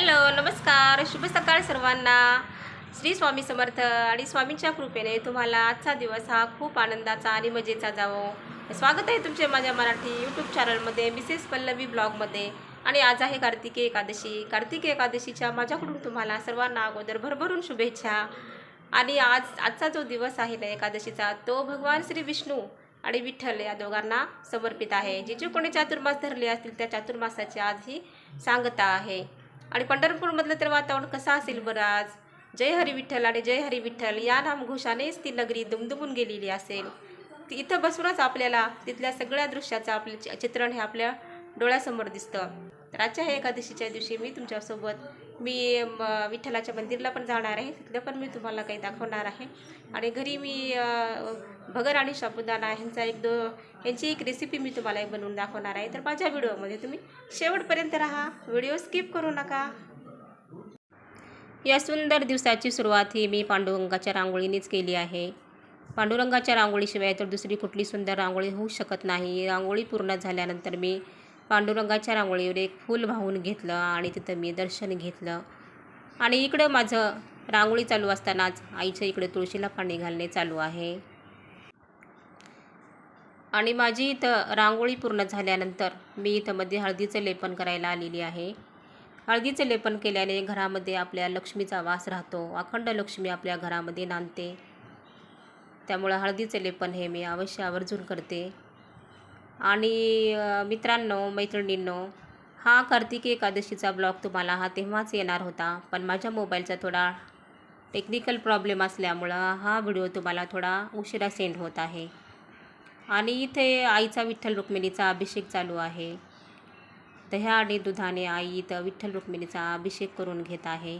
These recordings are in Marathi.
हॅलो नमस्कार. शुभ सकाळ सर्वांना. श्री स्वामी समर्थ आणि स्वामींच्या कृपेने तुम्हाला आजचा दिवस हा खूप आनंदाचा आणि मजेचा जावो. स्वागत आहे तुमचे माझ्या मराठी यूट्यूब चॅनलमध्ये मिसेस पल्लवी ब्लॉगमध्ये. आणि आज आहे कार्तिकी एकादशी. कार्तिकी एकादशीच्या माझ्याकडून तुम्हाला सर्वांना अगोदर भरभरून शुभेच्छा. आणि आज आजचा जो दिवस आहे ना एकादशीचा तो भगवान श्री विष्णू आणि विठ्ठल या दोघांना समर्पित आहे. जे जे कोणी चातुर्मास धरले असतील त्या चातुर्मासाची आज ही सांगता आहे. आणि पंढरपूरमधलं तर वातावरण कसं असेल बरं आज? जय हरी विठ्ठल आणि जय हरी विठ्ठल या नामघोषानेच ती नगरी दुमदुमून गेलेली असेल. ती इथं बसूनच आपल्याला तिथल्या सगळ्या दृश्याचं आपलं चि- चित्रण हे आपल्या डोळ्यासमोर दिसतं. तर आजच्या ह्या एकादशीच्या दिवशी मी तुमच्यासोबत मी म, विठ्ठलाच्या मंदिरला पण जाणार आहे. तिथलं पण मी तुम्हाला काही दाखवणार आहे. आणि घरी मी भगर आणि साबुदाणा ह्यांचा एक दो यांची एक रेसिपी मी तुम्हाला एक बनवून दाखवणार आहे. तर माझ्या व्हिडिओमध्ये तुम्ही शेवटपर्यंत राहा. व्हिडिओ स्किप करू नका. या सुंदर दिवसाची सुरुवात ही मी पांडुरंगाच्या रांगोळीनेच केली आहे. पांडुरंगाच्या रांगोळीशिवाय तर दुसरी कुठली सुंदर रांगोळी होऊ शकत नाही. रांगोळी पूर्ण झाल्यानंतर मी पांडुरंगाच्या रांगोळीवर एक फूल वाहून घेतलं आणि तिथं मी दर्शन घेतलं. आणि इकडं माझं रांगोळी चालू असतानाच आईच्या इकडे तुळशीला पाणी घालणे चालू आहे. आणि माझी इथं रांगोळी पूर्ण झाल्यानंतर मी इथं मध्ये हळदीचं लेपन करायला आलेली आहे. हळदीचं लेपन केल्याने घरामध्ये आपल्या लक्ष्मीचा वास राहतो. अखंड लक्ष्मी आपल्या घरामध्ये नांदते. त्यामुळं हळदीचं लेपन हे मी अवश्य आवर्जून करते. आणि मित्रांनो मैत्रिणींनो हा कार्तिकी एकादशीचा ब्लॉग तुम्हाला हा तेव्हाच येणार होता. पण माझ्या मोबाईलचा थोडा टेक्निकल प्रॉब्लेम असल्यामुळं हा व्हिडिओ तुम्हाला थोडा उशिरा सेंड होत आहे. आणि इथे आईचा विठ्ठल रुक्मिणीचा अभिषेक चालू आहे. दह्या आणि दुधाने आई इथं विठ्ठल रुक्मिणीचा अभिषेक करून घेत आहे.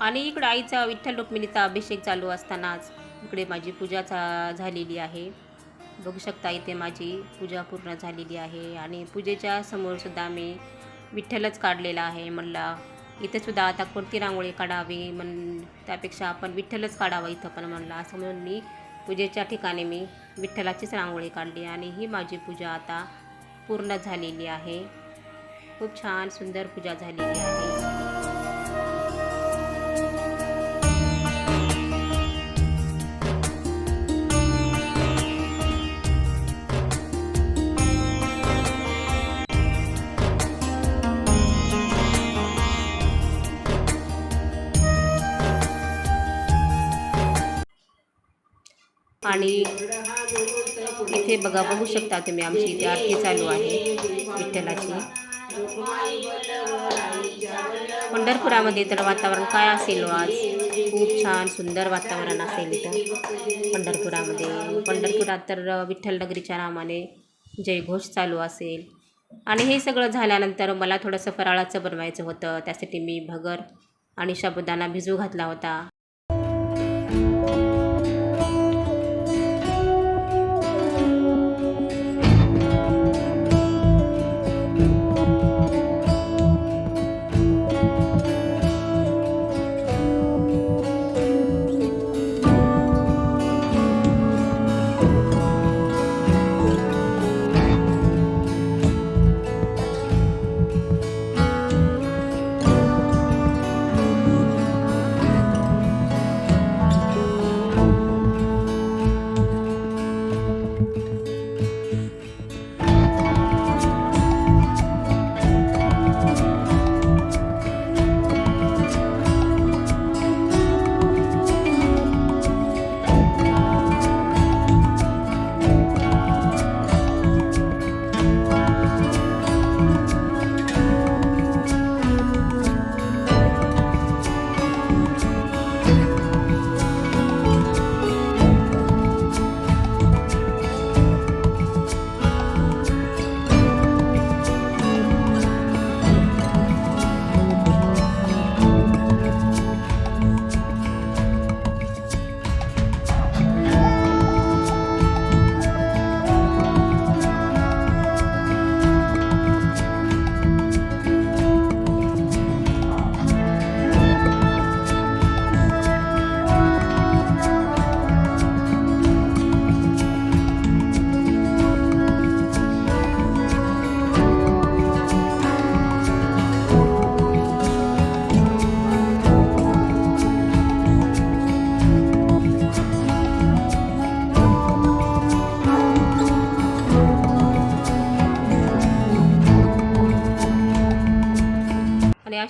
आणि इकडं आईचा विठ्ठल रुक्मिणीचा अभिषेक चालू असतानाच इकडे माझी पूजा चा झालेली आहे. बघू शकता इथे माझी पूजा पूर्ण झालेली आहे आणि पूजेच्या समोरसुद्धा मी विठ्ठलच काढलेला आहे म्हणला. इथं सुद्धा आता कोणती रांगोळी काढावी म्हण त्यापेक्षा आपण विठ्ठलच काढावं इथं पण म्हणलं. असं म्हणून मी पूजेच्या ठिकाणी मी विठ्ठलाचीच रांगोळी काढली आणि ही माझी पूजा आता पूर्ण झालेली आहे. खूप छान सुंदर पूजा झालेली आहे. आणि इथे बघा बघू शकता तुम्ही आमची इथे आरती चालू आहे विठ्ठलाची. पंढरपुरामध्ये तर वातावरण काय असेल हो आज? खूप छान सुंदर वातावरण असेल इथं पंढरपुरामध्ये. पंढरपुरात तर विठ्ठल नगरीच्या नामाने जयघोष चालू असेल. आणि हे सगळं झाल्यानंतर मला थोडंसं फराळाचं बनवायचं होतं त्यासाठी मी भगर आणि साबुदाणा भिजू घातला होता.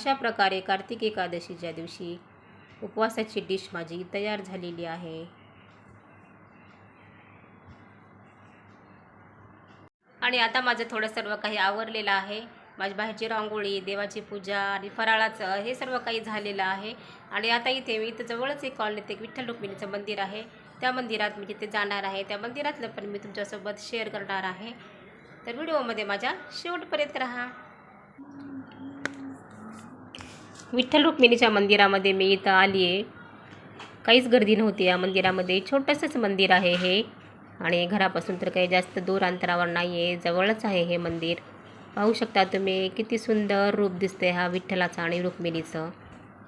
अशा प्रकारे कार्तिक एकादशीच्या दिवशी उपवासाची डिश माझी तयार झालेली आहे. आणि आता माझं थोडं सर्व काही आवरलेलं आहे. माझी बाहेरची रांगोळी देवाची पूजा आणि फराळाचं हे सर्व काही झालेलं आहे. आणि आता इथे मी इथं जवळच एक कॉलनीत एक विठ्ठल रुक्मिणीचं मंदिर आहे. त्या मंदिरात मी तिथे जाणार आहे. त्या मंदिरातलं पण मी तुमच्यासोबत शेअर करणार आहे. तर व्हिडिओमध्ये माझ्या शेवटपर्यंत राहा. विठ्ठल रुक्मिणीच्या मंदिरामध्ये मी इथं आली आहे काहीच गर्दी नव्हती या मंदिरामध्ये. छोटंसंच मंदिर आहे हे. आणि घरापासून तर काही जास्त दूर अंतरावर नाही आहे जवळच आहे हे मंदिर. पाहू शकता तुम्ही किती सुंदर रूप दिसते हा विठ्ठलाचं आणि रुक्मिणीचं.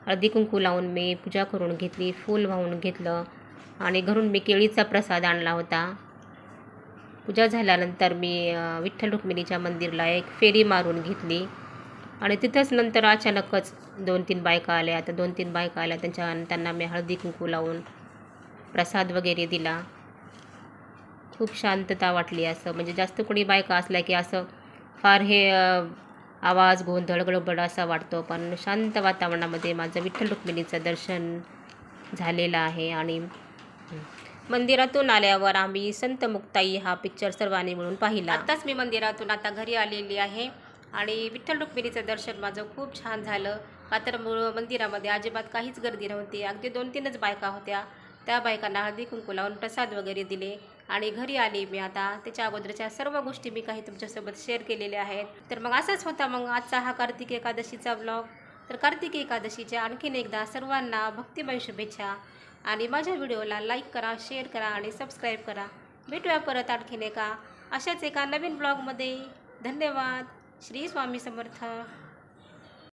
हळदी कुंकू लावून मी पूजा करून घेतली फूल वाहून घेतलं आणि घरून मी केळीचा प्रसाद आणला होता. पूजा झाल्यानंतर मी विठ्ठल रुक्मिणीच्या मंदिरला एक फेरी मारून घेतली. आणि तिथंच नंतर अचानकच दोन तीन बायका आल्या. तर दोन तीन बायका आल्या त्यांच्या त्यांना मी हळदी कुंकू लावून प्रसाद वगैरे दिला. खूप शांतता वाटली असं. म्हणजे जास्त कोणी बायका असल्या की असं फार हे आवाज गोंधळ गडबड असा वाटतो. पण शांत वातावरणामध्ये माझं विठ्ठल रुक्मिणीचं दर्शन झालेलं आहे आणि मंदिरातून आल्यावर आम्ही संत मुक्ताई हा पिक्चर सर्वांनी मिळून पाहिला. आत्ताच मी मंदिरातून आता घरी आलेली आहे. आणि विठ्ठल रुक्मिणीचं दर्शन माझं खूप छान झालं. का तर मूळ मंदिरामध्ये अजिबात काहीच गर्दी नव्हती. अगदी दोन तीनच बायका होत्या. त्या बायकांना हळदी कुंकू लावून प्रसाद वगैरे दिले. आणि घरी आली मी आता. त्याच्या अगोदरच्या सर्व गोष्टी मी काही तुमच्यासोबत शेअर केलेल्या आहेत. तर मग असाच होता मग आजचा हा कार्तिक एकादशीचा ब्लॉग तर कार्तिक एकादशीच्या आणखीन एकदा सर्वांना भक्तिमय शुभेच्छा. आणि माझ्या व्हिडिओला लाईक करा शेअर करा आणि सबस्क्राईब करा. भेटूया परत आणखीन एका अशाच एका नवीन ब्लॉगमध्ये धन्यवाद. श्री स्वामी समर्थ.